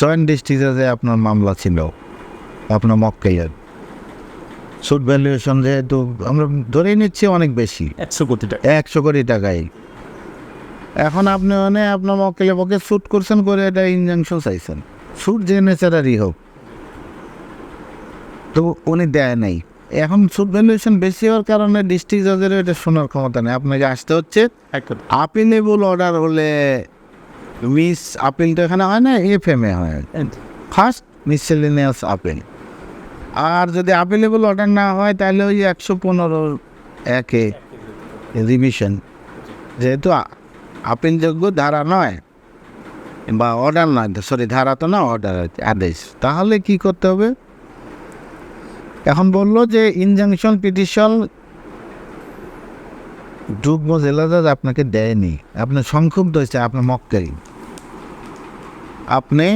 Joint ডিস্ট্রিক্টে আপনার মামলা ছিল আপনার মক্কাইয়ের সুট ভ্যালুয়েশন যেহেতু আমরা ধরেই নিচ্ছি অনেক বেশি। একশো কোটি টাকা। একশো কোটি টাকায় এখন আপনি মানে আপনার মক্কেলের পক্ষে শ্যুট করছেন করে এটা ইনজাংশন চাইছেন। শ্যুট যে নেচারারই হোক। তো উনি দেয় নাই। এখন সুদ ভ্যালুয়েশন বেশি হওয়ার কারণে ডিস্ট্রিক্ট জাজের এটা শোনার ক্ষমতা নেই। আপনাকে আসতে হচ্ছে। আপিলেবল অর্ডার হলে মিস আপিল তো এখানে হয় না এফ এম এ হয়। ফার্স্ট মিসেলিনিয়াস আপিল আর যদি আপিলেবল অর্ডার না হয় তাহলে ওই একশো পনেরো একে রিভিশন যেহেতু আপিলযোগ্য ধারা নয় বা অর্ডার নয় সরি ধারা তো না অর্ডার আদেশ। তাহলে কি করতে হবে? এখন বলল যে ইনজাংশন পিটিশন যুগ্ম জেলাদার আপনাকে দেয়নি। আপনার সংক্ষুব্ধ হয়েছে আপনার মক্কেল। আপনি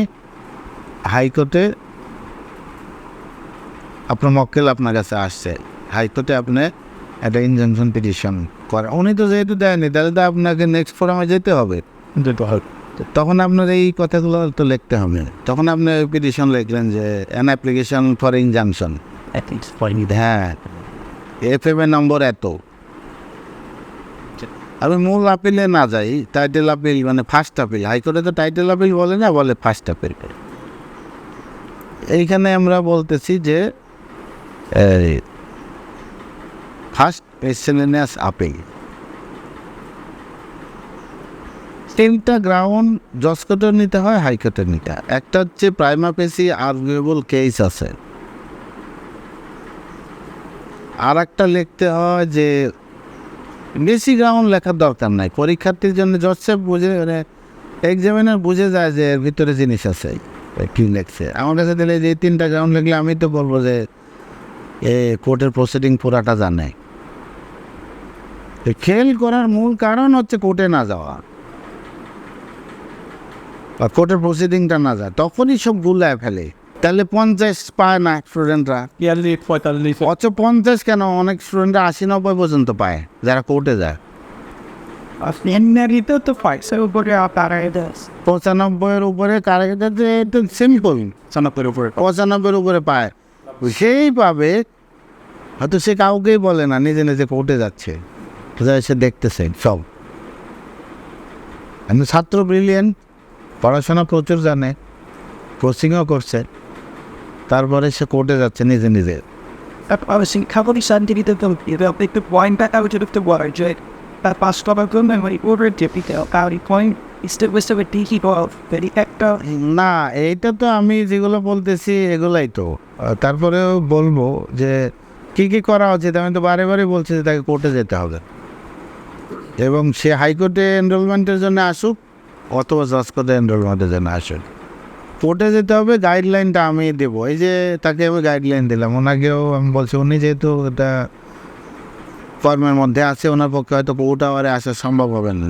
হাইকোর্টে আপনার মক্কেল আপনার কাছে আসছে। হাইকোর্টে আপনি একটা ইনজাংশন পিটিশন করে উনি তো যেহেতু দেয়নি তাহলে তো আপনাকে নেক্সট ফোরামে যেতে হবে। তখন আপনার এই কথাগুলো তো লিখতে হবে। তখন আপনি পিটিশন লিখলেন যে অ্যান অ্যাপ্লিকেশন ফর ইনজাংশন হ্যাঁ। এফ এম এ নম্বর এত। আমি মূল আপিলে না যাই টাইটেল আপিল মানে ফার্স্ট আপিল। হাইকোর্টে তো টাইটেল আপিল বলে না, বলে ফার্স্ট আপিল। এইখানে আমরা বলতেছি যে ফার্স্ট এক্সেলেনিয়াস আপিল। তিনটা গ্রাউন্ড জজ কোর্টের নিতে হয় হাইকোর্টের নিতে হয়। একটা হচ্ছে প্রাইমা পেসি আর্গুয়েবল কেস আছে। আর একটা লিখতে হয় যে বেশি গ্রাউন্ড লেখার দরকার নাই। পরীক্ষার্থীর জন্য সাহেব বুঝে মানে এক্সামিনার বুঝে যায় যে এর ভিতরে জিনিস আছে কী লেখছে আমার কাছে দিলে যে তিনটা গ্রাউন্ড লিখলে আমি তো বলব যে এ কোর্টের প্রসিডিং পুরাটা জানে। খেল করার মূল কারণ হচ্ছে কোর্টে না যাওয়া। বা কোর্টের প্রসিডিংটা না যায়, তখনই সব গুলায় ফেলে। তাহলে পঞ্চাশ পায় না স্টুডেন্টরা বিয়াল্লিশ পঁয়তাল্লিশ। অথচ পঞ্চাশ কেন? অনেক স্টুডেন্টরা আশি নব্বই পর্যন্ত পায় যারা কোর্টে যায়। এমনিতে তো পয়সার উপরে পঁচানব্বইয়ের উপরে কারেক্টার একটু সিম্পল সনাতের উপরে পঁচানব্বইয়ের উপরে পায়। সেই পাবে হয়তো সে কাউকেই বলে না নিজে নিজে কোর্টে যাচ্ছে। সে দেখতেছে সব। ছাত্র ব্রিলিয়েন্ট পড়াশোনা প্রচুর জানে কোচিংও করছে। তারপরে সে কোর্টে যাচ্ছে নিজে নিজে। না এইটা তো আমি যেগুলো বলতেছি এগুলাই তো। তারপরেও বলব যে কি কি করা উচিত? আমি তো বারে বারে বলছি যে তাকে কোর্টে যেতে হবে। এবং সে হাইকোর্টে এনরোলমেন্টের জন্য আসুক অথবা জজ কোর্টে এনরোলমেন্টের জন্য আসুক। কোর্টে যেতে হবে গাইডলাইনটা আমি দেবো। এই যে তাকে আমি গাইডলাইন দিলাম, ওনাকেও আমি বলছি, উনি যেহেতু এটা কর্মের মধ্যে আছে, ওনার পক্ষে হয়তো কোর্ট আওয়ারে আসা সম্ভব হবে না।